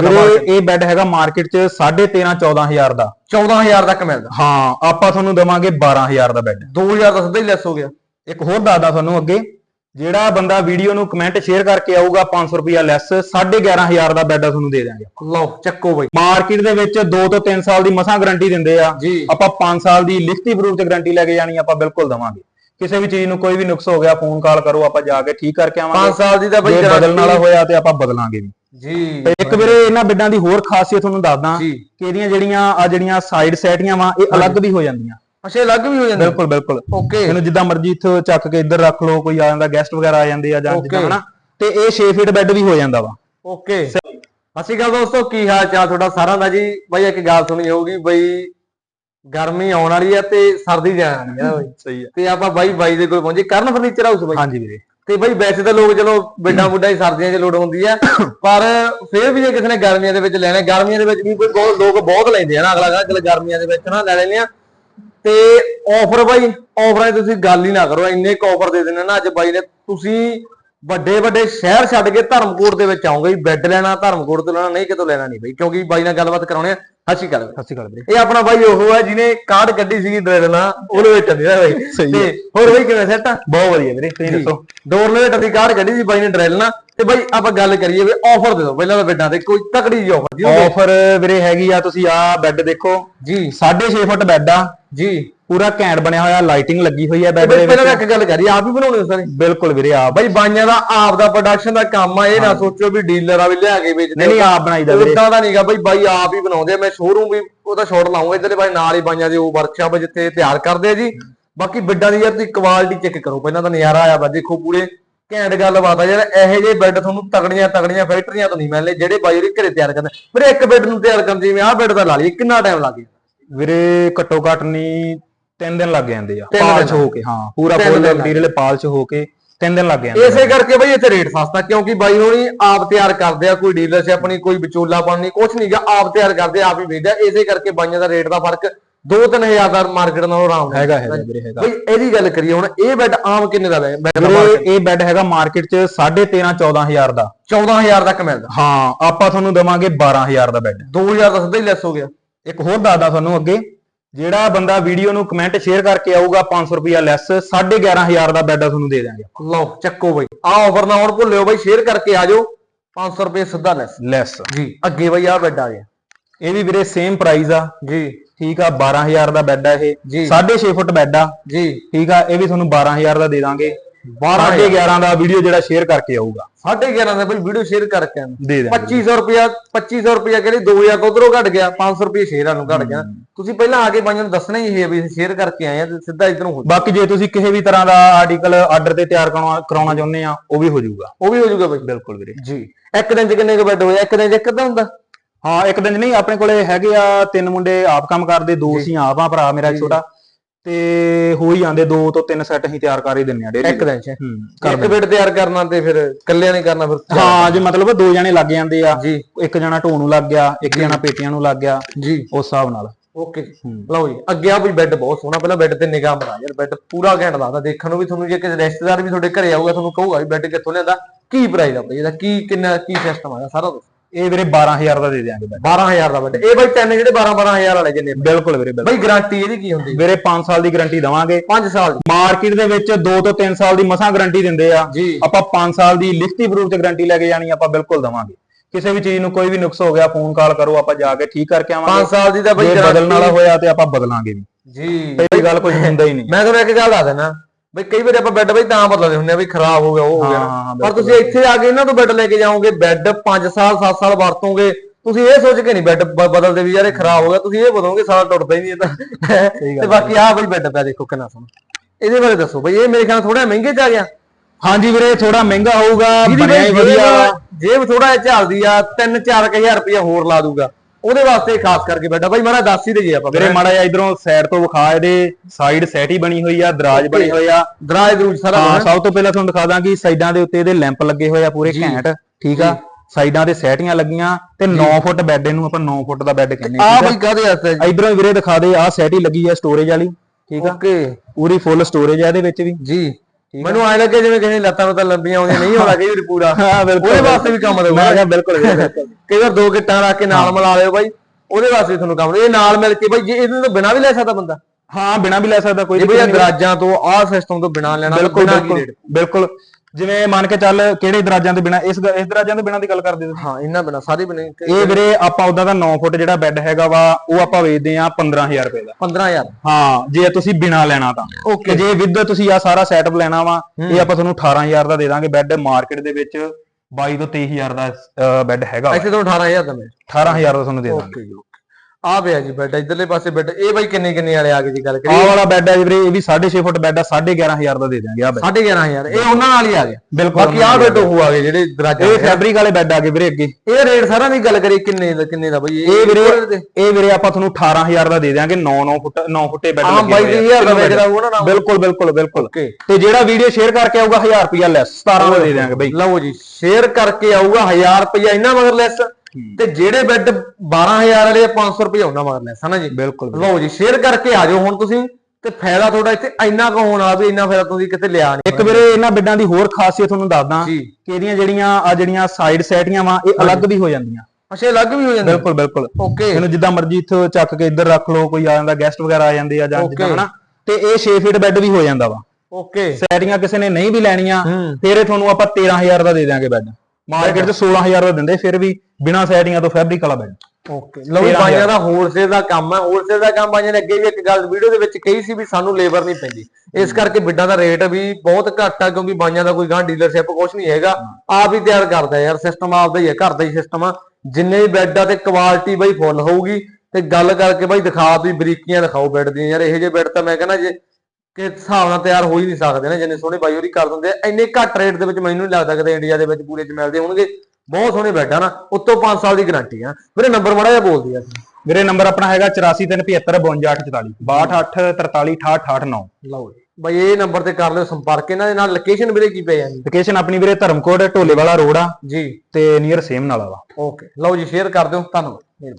ਵੀਰੇ ਇਹ ਬੈੱਡ ਹੈਗਾ ਮਾਰਕੀਟ 'ਚ 13.5 14000 ਦਾ। 14000 ਤੱਕ ਮਿਲਦਾ। ਹਾਂ ਆਪਾਂ ਤੁਹਾਨੂੰ ਦਵਾਂਗੇ 12000 ਦਾ ਬੈੱਡ 2000 ਦਾ ਸਿੱਧਾ ਹੀ ਲੈਸ ਹੋ ਗਿਆ। ਇੱਕ ਹੋਰ ਦੱਸਦਾ ਤੁਹਾਨੂੰ ਅੱਗੇ। ਜਿਹੜਾ ਬੰਦਾ ਵੀਡੀਓ ਨੂੰ ਕਮੈਂਟ ਸ਼ੇਅਰ ਕਰਕੇ ਆਊਗਾ 500 ਰੁਪਿਆ ਲੈਸ 11500 ਦਾ ਬੈੱਡ ਤੁਹਾਨੂੰ ਦੇ ਦਾਂਗੇ ਲਓ ਚੱਕੋ ਬਈ। ਮਾਰਕੀਟ ਦੇ ਵਿੱਚ 2 ਤੋਂ 3 ਸਾਲ ਦੀ ਮਸਾਂ ਗਾਰੰਟੀ ਦਿੰਦੇ ਆ। ਆਪਾਂ 5 ਸਾਲ ਦੀ ਲਿਖਤੀ ਪ੍ਰੂਫ ਤੇ ਗਾਰੰਟੀ ਲੈ ਕੇ ਜਾਣੀ ਆਪਾਂ ਬਿਲਕੁਲ ਦਵਾਂਗੇ। ਕਿਸੇ ਵੀ ਚੀਜ਼ ਨੂੰ ਕੋਈ ਵੀ ਨੁਕਸ ਹੋ ਗਿਆ ਫੋਨ ਕਾਲ ਕਰੋ ਆਪਾਂ ਜਾ ਕੇ ਠੀਕ ਕਰਕੇ 5 ਆਵਾਂਗੇ ਸਾਲ ਦੀ ਤਾਂ ਬਈ ਬਦਲਣ ਵਾਲਾ ਹੋਇਆ ਤੇ ਆਪਾਂ ਬਦਲਾਂਗੇ ਵੀ। ਜੀ। ਤੇ ਇੱਕ ਵੀਰੇ ਇਹਨਾਂ ਬਿੱਡਾਂ ਦੀ ਹੋਰ ਖਾਸੀਅਤ ਤੁਹਾਨੂੰ ਦੱਸਦਾ। ਕਿ ਇਹਦੀਆਂ ਜਿਹੜੀਆਂ ਆ ਜਿਹੜੀਆਂ ਸਾਈਡ ਸੈਟੀਆਂ ਵਾ ਇਹ ਅਲੱਗ ਵੀ ਹੋ ਜਾਂਦੀਆਂ। ਅੱਛਾ ਅਲੱਗ ਵੀ ਹੋ ਜਾਂਦਾ ਬਿਲਕੁਲ ਬਿਲਕੁਲ। ਓਕੇ ਇਹਨੂੰ ਜਿੱਦਾਂ ਮਰਜ਼ੀ ਇੱਥੋਂ ਚੱਕ ਕੇ ਇੱਧਰ ਰੱਖ ਲਓ ਕੋਈ ਆ ਜਾਂਦਾ ਗੈਸਟ ਵਗੈਰਾ ਆ ਜਾਂਦੇ ਆ ਜਾਂ ਜਿੱਦਾਂ. ਹਨਾ? ਤੇ ਇਹ 6 ਫੀਟ ਬੈੱਡ ਵੀ ਹੋ ਜਾਂਦਾ ਵਾ। ਓਕੇ ਅਸੀਂ ਗੱਲ ਦੋਸਤੋ ਕੀ ਹਾਲ ਚਾਲ ਤੁਹਾਡਾ ਸਾਰਿਆਂ ਦਾ ਜੀ? ਬਈ ਇੱਕ ਗੱਲ ਸੁਣੀ ਹੋਊਗੀ ਬਈ ਗਰਮੀ ਆਉਣ ਵਾਲੀ ਆ ਤੇ ਸਰਦੀ ਜਾਣ ਵਾਲੀ ਆ ਬਈ। ਸਹੀ ਹੈ ਤੇ ਆਪਾਂ ਬਾਈ ਬਾਈ ਦੇ ਕੋਲ ਪਹੁੰਚੇ। ਕਰਨ ਫਰਨੀਚਰ ਹਾਊਸ ਬਾਈ? ਹਾਂਜੀ ਵੀਰੇ। ਤੇ ਬਈ ਵੈਸੇ ਤਾਂ ਲੋਕ ਚਲੋ ਬਿੱਡਾਂ ਬੁੱਡਾਂ ਹੀ ਸਰਦੀਆਂ 'ਚ ਲੋੜ ਹੁੰਦੀ ਆ ਪਰ ਫਿਰ ਵੀ ਜੇ ਕਿਸੇ ਨੇ ਗਰਮੀਆਂ ਦੇ ਵਿੱਚ ਲੈਣਾ ਗਰਮੀਆਂ ਦੇ ਵਿੱਚ ਵੀ ਕੋਈ ਬਹੁਤ ਲੋਕ ਬਹੁਤ ਲੈਂਦੇ ਆ ਨਾ ਅਗਲਾ ਕਹਿੰਦਾ ਚਲ ਗਰਮੀਆਂ ਦੇ ਵਿੱਚ ਨਾ ਲੈ ਲੈਂਦੇ ਆ। ਤੇ ਆਫਰ ਬਾਈ ਆਫਰਾਂ 'ਚ ਤੁਸੀਂ ਗੱਲ ਹੀ ਨਾ ਕਰੋ ਇੰਨੇ ਕੁ ਆਫਰ ਦੇ ਦਿੰਦੇ ਨਾ ਅੱਜ ਬਾਈ ਨੇ ਤੁਸੀਂ ਵੱਡੇ ਵੱਡੇ ਸ਼ਹਿਰ ਛੱਡ ਕੇ ਧਰਮਕੋਟ ਦੇ ਵਿੱਚ ਆਉਂਗੇ ਬੈੱਡ ਲੈਣਾ ਧਰਮਕੋਟ ਤੋਂ ਲੈਣਾ ਨਹੀਂ ਕਿਤੋਂ ਲੈਣਾ ਨਹੀਂ ਬਈ ਕਿਉਂਕਿ ਬਾਈ ਨਾਲ ਗੱਲਬਾਤ ਕਰਾਉਣੇ ਆ। ਸਤਿ ਸ਼੍ਰੀ ਅਕਾਲ ਵੀਰੇ ਇਹ ਆਪਣਾ ਬਾਈ ਉਹ ਹੈ ਜਿਹਨੇ ਕਾਰਡ ਕੱਢੀ ਸੀਗੀ ਡਰੇਲ ਨਾਲ ਉਹਦੇ ਵਿੱਚ ਨਹੀਂ ਬਾਈ। ਸਹੀ ਤੇ। ਹੋਰ ਬਾਈ ਕਿਵੇਂ ਸੈੱਟ ਆ? ਬਹੁਤ ਵਧੀਆ ਵੀਰੇ ਤੁਸੀਂ ਦੱਸੋ? ਡੋਰਨੇਟ ਦੀ ਕਾਰਡ ਕੱਢੀ ਸੀ ਬਾਈ ਨੇ ਡਰੈਲ ਨਾਲ ਤੇ ਬਾਈ ਆਪਾਂ ਗੱਲ ਕਰੀਏ ਵੀ ਆਫਰ ਦੇ ਦਿਓ। ਪਹਿਲਾਂ ਤਾਂ ਬੈੱਡਾਂ ਤੇ ਕੋਈ ਤਕੜੀ ਜੀ ਆਫਰ ਜੀ ਆਫਰ ਵੀਰੇ ਹੈਗੀ ਆ ਤੁਸੀਂ ਆ ਬੈੱਡ ਦੇਖੋ। ਜੀ। 6.5 ਫੁੱਟ ਬੈੱਡ ਆ। ਜੀ। ਪੂਰਾ ਘੈਂਟ ਬਣਿਆ ਹੋਇਆ ਲਾਈਟਿੰਗ ਲੱਗੀ ਹੋਈ ਆ ਬੈੱਡ ਦੇ ਪਹਿਲਾਂ ਇੱਕ ਗੱਲ ਕਰੀ ਆਪ ਹੀ ਬਣਾਉਣੇ ਹੋ ਸਾਰੇ ਬਿਲਕੁਲ ਵੀਰੇ ਆਪ। ਬਾਈ ਬਾਈਆਂ ਦਾ ਆਪ ਦਾ ਪ੍ਰੋਡਕਸ਼ਨ ਦਾ ਕੰਮ ਆ ਇਹ ਨਾ ਸੋਚੋ ਵੀ ਡੀਲਰ ਆ ਵੀ ਲਿਆ ਕੇ ਵੇਚਦੇ ਨਹੀਂ ਨਹੀਂ ਆਪ ਬਣਾਈਦਾ ਵੀਰੇ। ਉਦਾਂ ਦਾ ਨਹੀਂਗਾ ਬਾਈ ਬਾਈ ਆਪ ਹੀ ਬਣਾਉਂਦੇ ਮੈਂ ਸ਼ੋਰੂਮ ਵੀ ਉਹਦਾ ਸ਼ਾਟ ਲਾਉਂਗਾ ਇਧਰਲੇ ਬਾਈ ਨਾਲ ਹੀ ਬਾਈਆਂ ਦੇ ਉਹ ਵਰਕਸ਼ਾਪ ਜਿੱਥੇ ਤਿਆਰ ਕਰਦੇ ਆ ਜੀ। ਬਾਕੀ ਬਿੱਡਾਂ ਦੀ ਯਾਰ ਤੁਸੀਂ ਕੁਆਲਿਟੀ ਚੈੱਕ ਕਰੋ ਪਹਿਲਾਂ ਤਾਂ ਨਜ਼ਾਰਾ ਆਇਆ ਵਾ ਦੇਖੋ ਪੂਰੇ ਘੈਂਟ ਗੱਲਬਾਤ ਆ ਯਾਰ ਇਹੋ ਜਿਹੇ ਬੈੱਡ ਤੁਹਾਨੂੰ ਤਗੜੀਆਂ ਤਗੜੀਆਂ ਫੈਕਟਰੀਆਂ ਤੋਂ ਨਹੀਂ ਮਿਲਣੇ ਜਿਹੜੇ ਬਾਈ ਉਹਦੇ ਘਰੇ ਤਿਆਰ ਕਰਦੇ। ਵੀਰੇ ਇੱਕ ਬੈੱਡ ਨੂੰ ਤਿਆਰ ਕਰਨ ਜਿਵੇਂ ਆਹ ਬੈੱਡ ਦਾ ਲਾ ਲਈ ਕਿੰਨਾ ਟਾਈਮ ਲੱਗ ਗਿਆ ਵੀਰੇ ਘੱਟੋ ਘੱਟ ਨਹੀਂ 3 ਦਿਨ ਲੱਗ ਜਾਂਦੇ ਆ ਤਿੰਨ ਪਾਲਚ ਦਿਨ। ਹੋ ਕੇ ਹਾਂ ਪੂਰਾ ਤਿੰਨ ਫੁੱਲ ਦਿਨ। ਲੱਗ ਮਟੀਰੀਅਲ ਪਾਲਚ ਹੋ ਕੇ 3 ਦਿਨ ਲੱਗ ਜਾਂਦੇ ਇਸੇ ਕਰਕੇ ਬਈ ਇੱਥੇ ਰੇਟ ਸਸਤਾ ਕਿਉਂਕਿ ਬਾਈ ਹੋਣੀ ਆਪ ਤਿਆਰ ਕਰਦੇ ਆ ਕੋਈ ਡੀਲਰਸ਼ਿਪ ਨਹੀਂ ਕੋਈ ਵਿਚੋਲਾਪਣ ਨਹੀਂ ਕੁਝ ਨਹੀਂਗਾ ਆਪ ਤਿਆਰ ਕਰਦੇ ਆ, ਆਪ ਹੀ ਵੇਚਦੇ ਆ। ਇਸੇ ਕਰਕੇ ਬਾਈਆਂ ਦਾ ਰੇਟ ਦਾ ਫ਼ਰਕ 2-3000 ਦਾ ਮਾਰਕੀਟ ਨਾਲੋਂ ਆਰਾਮ ਨਾਲ ਹੈਗਾ ਹੈਗਾ ਵੀਰੇ ਹੈਗਾ। ਬਈ ਇਹਦੀ ਗੱਲ ਕਰੀਏ ਹੁਣ ਇਹ ਬੈੱਡ ਆਮ ਕਿੰਨੇ ਦਾ ਬੈੱਡ ਦਾ ਵੀਰੇ ਮਾਰਕੀਟ ਇਹ ਬੈੱਡ ਹੈਗਾ ਮਾਰਕੀਟ 'ਚ 13.5 14000 ਦਾ। 14000 ਤੱਕ ਮਿਲਦਾ। ਹਾਂ ਆਪਾਂ ਤੁਹਾਨੂੰ ਦਵਾਂਗੇ 12000 ਦਾ ਬੈੱਡ 2000 ਦਾ ਸਿੱਧਾ ਹੀ ਲੈਸ ਹੋ ਗਿਆ। ਇੱਕ ਹੋਰ ਦੱਸਦਾ ਤੁਹਾਨੂੰ ਅੱਗੇ। ਜਿਹੜਾ ਬੰਦਾ ਵੀਡੀਓ ਨੂੰ ਕਮੈਂਟ ਸ਼ੇਅਰ ਕਰਕੇ ਆਊਗਾ 500 ਰੁਪਿਆ ਲੈਸ 11500 ਦਾ ਬੈੱਡ ਤੁਹਾਨੂੰ ਦੇ ਦਾਂਗੇ ਲਓ ਚੱਕੋ ਬਈ। ਆ ਆਫਰ ਨਾ ਹੁਣ ਭੁੱਲਿਓ ਬਈ ਸ਼ੇਅਰ ਕਰਕੇ ਆ ਜਾਓ 500 ਰੁਪਏ ਸਿੱਧਾ ਲੈਸ ਲੈਸ ਜੀ ਅੱਗੇ ਬਈ ਆ ਬੈੱਡ ਆ ਗਿਆ। ਇਹ ਵੀ ਵੀਰੇ ਸੇਮ ਪ੍ਰਾਈਸ ਆ। ਜੀ। ਠੀਕ ਆ 12000 ਦਾ ਬੈੱਡ ਆ ਇਹ। ਜੀ। 6.5 ਫੁੱਟ ਬੈੱਡ ਆ। ਜੀ। ਠੀਕ ਆ ਇਹ ਵੀ ਤੁਹਾਨੂੰ 12000 ਦਾ ਦੇ ਦਾਂਗੇ। 12,000 11.5 ਦਾ ਵੀਡੀਓ ਜਿਹੜਾ ਸ਼ੇਅਰ ਕਰਕੇ ਆਊਗਾ। 11.5 ਦਾ ਬਈ ਵੀਡੀਓ ਸ਼ੇਅਰ ਕਰਕੇ ਦੇ ਦਾਂਗੇ 2500 ਰੁਪਿਆ 2500 ਰੁਪਿਆ ਕਹਿੰਦੇ 2000 ਤੋਂ ਉਧਰੋਂ ਘਟ ਗਿਆ 500 ਰੁਪਏ ਸ਼ੇਅਰਾਂ ਨੂੰ ਘਟ ਗਿਆ। ਤੁਸੀਂ ਪਹਿਲਾਂ ਆ ਕੇ ਬਾਈਆਂ ਨੂੰ ਦੱਸਣਾ ਹੀ ਇਹ ਵੀ ਸ਼ੇਅਰ ਕਰਕੇ ਆਏ ਆ ਤੇ ਸਿੱਧਾ ਇਧਰੋਂ ਹੋ ਬਾਕੀ ਜੇ ਤੁਸੀਂ ਕਿਸੇ ਵੀ ਤਰ੍ਹਾਂ ਦਾ ਆਰਟੀਕਲ ਆਰਡਰ ਤੇ ਤਿਆਰ ਕਰਾਉਣਾ ਕਰਾਉਣਾ ਚਾਹੁੰਦੇ ਆ ਉਹ ਵੀ ਹੋ ਜਾਊਗਾ। ਉਹ ਵੀ ਹੋ ਜਾਊਗਾ ਬਈ। ਬਿਲਕੁਲ ਵੀਰੇ। ਜੀ। ਇੱਕ ਦਿਨ ਚ ਕਿੰਨੇ ਕੁ ਬੈੱਡ ਹੋਇਆ ਇੱਕ ਦਿਨ ਚ ਇੱਕ ਅੱਧਾ ਹੁੰਦਾ? ਹਾਂ ਇੱਕ ਦਿਨ 'ਚ ਨਹੀਂ ਆਪਣੇ ਕੋਲੇ ਹੈਗੇ ਆ ਤਿੰਨ ਮੁੰਡੇ ਆਪ ਕੰਮ ਕਰਦੇ ਦੋ ਅਸੀਂ ਆਪ ਆ ਭਰਾ ਮੇਰਾ ਛੋਟਾ। ਤੇ ਹੋ ਹੀ ਜਾਂਦੇ ਦੋ ਤੋਂ ਤਿੰਨ ਸੈੱਟ ਅਸੀਂ ਤਿਆਰ ਕਰ ਹੀ ਦਿੰਨੇ ਆ ਡੇਲੀ ਇੱਕ ਦਿਨ ਚ? ਇੱਕ ਬੈੱਡ ਤਿਆਰ ਕਰਨਾ ਤੇ ਫਿਰ ਇਕੱਲਿਆਂ ਨੇ ਕਰਨਾ ਫਿਰ ਹਾਂ ਜੇ ਮਤਲਬ ਦੋ ਜਣੇ ਲੱਗ ਜਾਂਦੇ ਆ ਇੱਕ ਜਣਾ ਢੋਣ ਨੂੰ ਲੱਗ ਗਿਆ ਇੱਕ ਜਣਾ ਪੇਟੀਆਂ ਨੂੰ ਲੱਗ ਗਿਆ ਜੀ। ਉਸ ਹਿਸਾਬ ਨਾਲ। ਓਕੇ ਲਓ ਜੀ ਅੱਗੇ ਆ ਵੀ ਬੈੱਡ ਬਹੁਤ ਸੋਹਣਾ ਪਹਿਲਾਂ ਬੈੱਡ ਤੇ ਨਿਗਾਹ ਮਾਰਾ ਯਾਰ ਬੈੱਡ ਪੂਰਾ ਘੈਂਟ ਲੱਗਦਾ। ਦੇਖਣ ਨੂੰ ਵੀ ਤੁਹਾਨੂੰ ਜੇ ਕਿਸੇ ਰਿਸ਼ਤੇਦਾਰ ਵੀ ਤੁਹਾਡੇ ਘਰੇ ਆਊਗਾ ਤੁਹਾਨੂੰ ਕਹੂਗਾ ਵੀ ਬੈੱਡ ਕਿੱਥੋਂ ਲਿਆਂਦਾ ਕੀ ਪ੍ਰਾਈਸ ਆ ਬਈ ਇਹਦਾ ਕੀ ਕਿੰਨਾ ਕੀ ਸਿਸਟਮ ਆ ਸਾਰਾ ਦੱਸੋ ਇਹ ਵੀਰੇ 12000 ਦਾ ਦੇ ਦਿਆਂਗੇ ਬੈਡ 12000 ਦਾ ਬੈੱਡ ਇਹ ਬਈ ਤਿੰਨ ਜਿਹੜੇ 12 12000 ਵਾਲੇ ਜਿੰਨੇ ਬਿਲਕੁਲ ਵੀਰੇ ਬਿਲਕੁਲ। ਬਈ ਗਾਰੰਟੀ ਇਹਦੀ ਕੀ ਹੁੰਦੀ ਵੀਰੇ 5 ਸਾਲ ਦੀ ਗਾਰੰਟੀ ਦਵਾਂਗੇ। 5 ਸਾਲ ਦੀ। ਮਾਰਕੀਟ ਦੇ ਵਿੱਚ 2 ਤੋਂ 3 ਸਾਲ ਦੀ ਮਸਾਂ ਗਾਰੰਟੀ ਦਿੰਦੇ ਆ। ਜੀ। ਆਪਾਂ 5 ਸਾਲ ਦੀ ਲਿਖਤੀ ਪ੍ਰੂਫ ਤੇ ਗਾਰੰਟੀ ਲੈ ਕੇ ਜਾਣੀ ਆਪਾਂ ਬਿਲਕੁਲ ਦਵਾਂਗੇ। ਕਿਸੇ ਵੀ ਚੀਜ਼ ਨੂੰ ਕੋਈ ਵੀ ਨੁਕਸ ਹੋ ਗਿਆ ਫੋਨ ਕਾਲ ਕਰੋ ਆਪਾਂ ਜਾ ਕੇ ਠੀਕ ਕਰਕੇ 5 ਆਵਾਂਗੇ ਸਾਲ ਦੀ ਤਾਂ ਬਈ ਜੇ ਬਦਲਣ ਵਾਲਾ ਹੋਇਆ ਤੇ ਆਪਾਂ ਬਦਲਾਂਗੇ ਵੀ। ਜੀ। ਇਹ ਗੱਲ ਕੋਈ ਹੁੰਦਾ ਹੀ ਨਹੀਂ। ਮੈਂ ਤੁਹਾਨੂੰ ਇੱਕ ਗੱਲ ਦੱਸ ਦਿੰਦਾ ਬਈ ਕਈ ਵਾਰੀ ਆਪਾਂ ਬੈੱਡ ਬਈ ਤਾਂ ਬਦਲਦੇ ਹੁੰਦੇ ਆ ਵੀ ਖਰਾਬ ਹੋ ਗਿਆ ਉਹ ਹੋ ਗਿਆ। ਪਰ ਤੁਸੀਂ ਇੱਥੇ ਆ ਕੇ ਇਹਨਾਂ ਤੋਂ ਬੈੱਡ ਲੈ ਕੇ ਜਾਓਗੇ ਬੈੱਡ 5 ਸਾਲ 7 ਸਾਲ ਵਰਤੋਗੇ ਤੁਸੀਂ ਇਹ ਸੋਚ ਕੇ ਨਹੀਂ ਬੈੱਡ ਬਦਲਦੇ ਵੀ ਯਾਰ ਇਹ ਖਰਾਬ ਹੋ ਗਿਆ ਤੁਸੀਂ ਇਹ ਬਦਲੋਗੇ ਸਾਲ ਟੁੱਟਦਾ ਹੀ ਨਹੀਂ ਇਹ ਤਾਂ। ਤੇ ਬਾਕੀ ਆਹ ਬਈ ਬੈੱਡ ਪਿਆ ਦੇਖੋ ਕਿੰਨਾ ਸੋਹਣਾ। ਇਹਦੇ ਬਾਰੇ ਦੱਸੋ ਬਈ ਇਹ ਮੇਰੇ ਖਿਆਲ ਥੋੜਾ ਮਹਿੰਗੇ ਚ ਆ ਗਿਆ। ਹਾਂਜੀ ਵੀਰੇ ਥੋੜਾ ਮਹਿੰਗਾ ਹੋਊਗਾ ਬਣਿਆ ਹੀ ਵਧੀਆ। ਵਾ। ਜੇਬ- ਥੋੜਾ ਜਿਹਾ ਝਾਲਦੀ ਆ 3-4000 ਰੁਪਇਆ ਹੋਰ ਲਾ ਦੂਗਾ। ਉਹਦੇ ਵਾਸਤੇ ਖਾਸ ਕਰਕੇ ਬੈੱਡ ਆ ਬਈ ਮਾੜਾ ਦੱਸ ਹੀ ਦਈਏ ਆਪਾਂ। ਵੀਰੇ ਮਾੜਾ ਜਿਹਾ ਇਧਰੋਂ ਸਾਈਡ ਤੋਂ ਵਿਖਾ ਇਹਦੇ ਸਾਈਡ ਸੈਟ ਹੀ ਬਣੀ ਹੋਈ ਆ ਦਰਾਜ ਬਣੇ ਹੋਏ ਆ। ਦਰਾਜ ਦਰੂਜ ਸਾਰਾ ਹਾਂ। ਸਭ ਤੋਂ ਪਹਿਲਾਂ ਤੁਹਾਨੂੰ ਦਿਖਾ ਦਾਂਗੀ ਸਾਈਡਾਂ ਦੇ ਉੱਤੇ ਇਹਦੇ ਲੈਂਪ ਲੱਗੇ ਹੋਏ ਆ ਪੂਰੇ ਘੈਂਟ ਠੀਕ ਆ? ਸਾਈਡਾਂ ਤੇ ਸੈਟੀਆਂ ਲੱਗੀਆਂ ਤੇ 9 ਫੁੱਟ ਬੈੱਡ ਇਹਨੂੰ ਆਪਾਂ 9 ਫੁੱਟ ਦਾ ਬੈੱਡ ਕਹਿੰਦੇ ਆਹ ਬਈ ਕਾਹਦੇ ਵਾਸਤੇ ਇਧਰੋਂ ਵੀਰੇ ਦਿਖਾ ਦੇ ਆਹ ਸੈਟ ਹੀ ਲੱਗੀ ਆ ਸਟੋਰੇਜ ਵਾਲੀ ਠੀਕ ਆ? ਓਕੇ। ਪੂਰੀ ਫੁੱਲ ਸਟੋਰੇਜ ਆ ਇਹਦੇ ਵਿੱਚ ਵੀ। ਜੀ। ਮੈਨੂੰ ਐ ਲੱਗੇ ਜਿਵੇਂ ਕਿਸੇ ਲੱਤਾਂ ਨੂੰ ਤਾਂ ਲੰਬੀਆਂ ਆਉਂਦੀਆਂ ਨਹੀਂ ਆਉਂਦਾ ਕਈ ਵਾਰੀ ਪੂਰਾ। ਹਾਂ ਬਿਲਕੁਲ। ਉਹਦੇ ਵਾਸਤੇ ਵੀ ਕੰਮ ਦੇਊਗਾ। ਮੈਂ ਕਿਹਾ ਬਿਲਕੁਲ ਕਈ ਵਾਰ ਦੋ ਗਿੱਟਾਂ ਰੱਖ ਕੇ ਨਾਲ ਮਿਲਾ ਲਿਓ ਬਾਈ ਉਹਦੇ ਵਾਸਤੇ ਤੁਹਾਨੂੰ ਕੰਮ ਇਹ ਨਾਲ ਮਿਲ ਕੇ ਬਾਈ ਜੇ ਇਹਦੇ ਤੋਂ ਬਿਨਾ ਵੀ ਲੈ ਸਕਦਾ ਬੰਦਾ? ਹਾਂ ਬਿਨਾ ਵੀ ਲੈ ਸਕਦਾ ਕੋਈ ਜੇ ਬਈ ਨਹੀਂ। ਦਰਾਜਾਂ ਤੋਂ ਆਹ ਸਿਸਟਮ ਤੋਂ ਬਿਨਾ ਲੈਣਾ ਬਿਲਕੁਲ ਬਿਲਕੁਲ। ਜਿਵੇਂ ਮੰਨ ਕੇ ਚੱਲ ਕਿਹੜੇ ਦਰਾਜਾਂ ਦੇ ਬਿਨਾ ਇਸ ਇਸ ਦਰਾਜਾਂ ਦੇ ਬਿਨਾ ਦੀ ਗੱਲ ਕਰਦੇ ਤੁਸੀਂ? ਹਾਂ ਇਹਨਾਂ ਬਿਨਾ ਸਾਰੇ ਬਿਨਾ ਇਹ ਵੀਰੇ ਆਪਾਂ ਉਹਦਾ ਦਾ 9 ਫੁੱਟ ਜਿਹੜਾ ਬੈੱਡ ਹੈਗਾ ਵਾ ਉਹ ਆਪਾਂ ਵੇਚਦੇ ਆ 15000 ਰੁਪਏ ਦਾ। 15000 ਹਾਂ ਜੇ ਤੁਸੀਂ ਬਿਨਾ ਲੈਣਾ ਤਾਂ। ਓਕੇ ਜੇ ਵਿਦ ਤੁਸੀਂ ਆ ਸਾਰਾ ਸੈਟਅਪ ਲੈਣਾ ਵਾ ਇਹ ਆਪਾਂ ਤੁਹਾਨੂੰ 18000 ਦਾ ਦੇ ਦਾਂਗੇ ਬੈੱਡ ਮਾਰਕੀਟ ਦੇ ਵਿੱਚ 22 ਤੋਂ 23000 ਦਾ ਬੈੱਡ ਹੈਗਾ। ਇੱਥੇ ਤੋਂ 18000 ਦਾ ਮਿਲ 18000 ਦਾ ਤੁਹਾਨੂੰ ਦੇ ਦਾਂਗੇ। ਓਕੇ ਜੀ ਓਕੇ ਆ ਪਿਆ ਜੀ ਬੈੱਡ ਇਧਰਲੇ ਪਾਸੇ ਬੈੱਡ ਇਹ ਬਾਈ ਕਿੰਨੇ ਕਿੰਨੇ ਵਾਲੇ ਆ ਗਏ ਜੀ ਗੱਲ ਆਹ ਕਰੀਏ ਵਾਲਾ ਬੈੱਡ ਹੈ ਜੀ ਵੀਰੇ ਇਹ ਵੀ 6.5 ਫੁੱਟ ਬੈੱਡ ਆ 11500 ਦਾ ਦੇ ਦਾਂਗੇ ਆ ਬੈੱਡ। 11500 ਇਹ ਉਹਨਾਂ ਨਾਲ ਹੀ ਆ ਗਿਆ। ਬਿਲਕੁਲ ਬਾਕੀ ਆਹ ਬੈੱਡ ਉਹ ਆ ਗਏ ਜਿਹੜੇ ਦਰਾਜਾਂ ਇਹ ਫੈਬਰਿਕ ਵਾਲੇ ਬੈੱਡ ਆ ਗਏ ਵੀਰੇ ਅੱਗੇ। ਇਹ ਰੇਟ ਸਾਰਾ ਦੀ ਗੱਲ ਕਰੀ ਕਿੰਨੇ ਦਾ ਕਿੰਨੇ ਦਾ ਬਾਈ? ਇਹ ਵੀਰੇ ਇਹ ਵੀਰੇ ਆਪਾਂ ਤੁਹਾਨੂੰ 18000 ਦਾ ਦੇ ਦਿਆਂਗੇ 9 9 ਫੁੱਟ 9 ਫੁੱਟੇ ਬੈੱਡ ਆਮ ਬਾਈ ਦੀ ਹਜ਼ਾਰ ਦਾ ਵੇਚਦਾ ਹੋਊਗਾ ਨਾ ਬਿਲਕੁਲ ਬਿਲਕੁਲ ਬਿਲਕੁਲ। ਤੇ ਜਿਹੜਾ ਵੀਡੀਓ ਸ਼ੇਅਰ ਕਰਕੇ ਆਊਗਾ 1000 ਰੁਪਿਆ ਲੈਸ 17 ਦਾ ਦੇ ਦਿਆਂਗੇ ਬਾਈ। ਲਓ ਜੀ ਸ਼ੇਅਰ ਕਰਕੇ ਆਊਗਾ 1000 ਰੁਪਇਆ ਇਹਨਾਂ ਮਗਰ ਲੈਸ ਤੇ ਜਿਹੜੇ ਬੈੱਡ 12000 ਵਾਲੇ ਆ 500 ਰੁਪਇਆ ਉਹਨਾਂ ਮਗਰ ਲੈਸ ਹਨਾ ਜੀ ਬਿਲਕੁਲ ਲਓ ਜੀ ਸ਼ੇਅਰ ਕਰਕੇ ਆ ਜਾਓ ਹੁਣ ਤੁਸੀਂ ਤੇ ਫਾਇਦਾ ਤੁਹਾਡਾ ਇੱਥੇ ਇੰਨਾ ਕੁ ਹੋਣਾ ਵੀ ਇੰਨਾ ਫਾਇਦਾ ਤੁਸੀਂ ਕਿਤੇ ਲਿਆ ਨਹੀਂ। ਇੱਕ ਵੀਰੇ ਇਹਨਾਂ ਬੈੱਡਾਂ ਦੀ ਹੋਰ ਖਾਸੀਅਤ ਤੁਹਾਨੂੰ ਦੱਸਦਾ ਕਿ ਇਹਦੀਆਂ ਜਿਹੜੀਆਂ ਆ ਜਿਹੜੀਆਂ ਸਾਈਡ ਸੈਟੀਆਂ ਵਾ ਇਹ ਅਲੱਗ ਵੀ ਹੋ ਜਾਂਦੀਆਂ। ਅੱਛਾ ਅਲੱਗ ਵੀ ਹੋ ਜਾਂਦੇ ਬਿਲਕੁਲ ਬਿਲਕੁਲ। ਓਕੇ ਇਹਨੂੰ ਜਿੱਦਾਂ ਮਰਜ਼ੀ ਇੱਥੋਂ ਚੱਕ ਕੇ ਇੱਧਰ ਰੱਖ ਲਓ ਕੋਈ ਆ ਜਾਂਦਾ ਗੈਸਟ ਵਗੈਰਾ ਆ ਜਾਂਦੇ ਆ ਜਾਂ ਜਿੱਦਾਂ. ਹਨਾ? ਤੇ ਇਹ 6 ਫੀਟ ਬੈੱਡ ਵੀ ਹੋ ਜਾਂਦਾ ਵਾ। ਓਕੇ ਸੈਟੀਆਂ ਕਿਸੇ ਨੇ ਨਹੀਂ ਵੀ ਲੈਣੀਆਂ ਫਿਰ ਇਹ ਤੁਹਾਨੂੰ ਆਪਾਂ 13000 ਦਾ ਦੇ ਦਿਆਂਗੇ ਬੈੱਡ ਮਾਰਕੀਟ 'ਚ 16000 ਦਾ ਦਿੰਦੇ ਫਿਰ ਵੀ ਬਿਨਾ ਸੈਟੀਆਂ ਤੋਂ ਫੈਬਰਿਕ ਵਾਲਾ ਬੈੱਡ ਓਕੇ ਲਓ ਬਾਈਆਂ ਦਾ ਹੋਲਸੇਲ ਦਾ ਕੰਮ ਹੈ ਹੋਲਸੇਲ ਦਾ ਕੰਮ ਬਾਈਆਂ ਨੇ ਅੱਗੇ ਵੀ ਇੱਕ ਗੱਲ ਵੀਡੀਓ ਦੇ ਵਿੱਚ ਕਹੀ ਸੀ ਵੀ ਸਾਨੂੰ ਲੇਬਰ ਨਹੀਂ ਪੈਂਦੀ। ਇਸ ਕਰਕੇ ਬਿੱਡਾਂ ਦਾ ਰੇਟ ਵੀ ਬਹੁਤ ਘੱਟ ਆ ਕਿਉਂਕਿ ਬਾਈਆਂ ਦਾ ਕੋਈ ਗਾਂ ਡੀਲਰਸ਼ਿਪ ਕੁਝ ਨਹੀਂ ਹੈਗਾ। ਆਪ ਹੀ ਤਿਆਰ ਕਰਦਾ ਯਾਰ ਸਿਸਟਮ ਆਪਦਾ ਹੀ ਹੈ ਘਰ ਦਾ ਹੀ ਸਿਸਟਮ ਆ। ਜਿੰਨੇ ਵੀ ਬੈੱਡ ਆ ਤੇ ਕੁਆਲਿਟੀ ਬਾਈ ਫੁੱਲ ਹੋਊਗੀ। ਤੇ ਗੱਲ ਕਰਕੇ ਬਾਈ ਦਿਖਾ ਤੁਸੀਂ ਬਰੀਕੀਆਂ ਦਿਖਾਓ ਬੈੱਡ ਦੀਆਂ। ਯਾਰ ਇਹੋ ਜਿਹੇ ਬੈੱਡ ਤਾਂ ਮੈਂ ਕਹਿੰਦਾ ਜੇ ਕਿ ਹਿਸਾਬ ਨਾਲ ਤਿਆਰ ਹੋ ਹੀ ਨਹੀਂ ਸਕਦੇ ਨਾ ਜਿੰਨੇ ਸੋਹਣੇ ਬਾਈ ਹੋਰੀ ਕਰ ਦਿੰਦੇ ਆ। ਇੰਨੇ ਘੱਟ ਰੇਟ ਦੇ ਵਿੱਚ ਮੈਨੂੰ ਨਹੀਂ ਲੱਗਦਾ ਕਿਤੇ ਇੰਡੀਆ ਦੇ ਵਿੱਚ ਪੂਰੇ ਚ ਮਿਲਦੇ ਹੋਣਗੇ। ਬਹੁਤ ਸੋਹਣੇ ਬੈੱਡ ਆ ਨਾ ਉੱਤੋਂ 5 ਸਾਲ ਦੀ ਗਾਰੰਟੀ ਆ। ਮੇਰੇ ਨੰਬਰ ਮਾੜਾ ਜਿਹਾ ਬੋਲ ਦਿਆ ਵੀਰੇ ਨੰਬਰ ਆਪਣਾ ਹੈਗਾ 8437752844 62843 ਲਓ ਜੀ। ਬਾਈ ਇਹ ਨੰਬਰ ਤੇ ਕਰ ਲਿਓ ਸੰਪਰਕ। ਇਹਨਾਂ ਦੇ ਨਾਲ ਲੋਕੇਸ਼ਨ ਵੀਰੇ ਕੀ ਪਈ ਜਾਂਦੀ ਲੋਕੇਸ਼ਨ ਆਪਣੀ ਵੀਰੇ ਧਰਮਕੋਟ ਢੋਲੇ ਵਾਲਾ ਰੋਡ ਆ। ਜੀ। ਤੇ ਨੀਅਰ ਸੇਮ ਨਾਲਾ ਵਾ। ਓਕੇ ਲਓ ਜੀ ਸ਼ੇਅਰ ਕਰ ਦਿਓ। ਧੰਨਵਾਦ।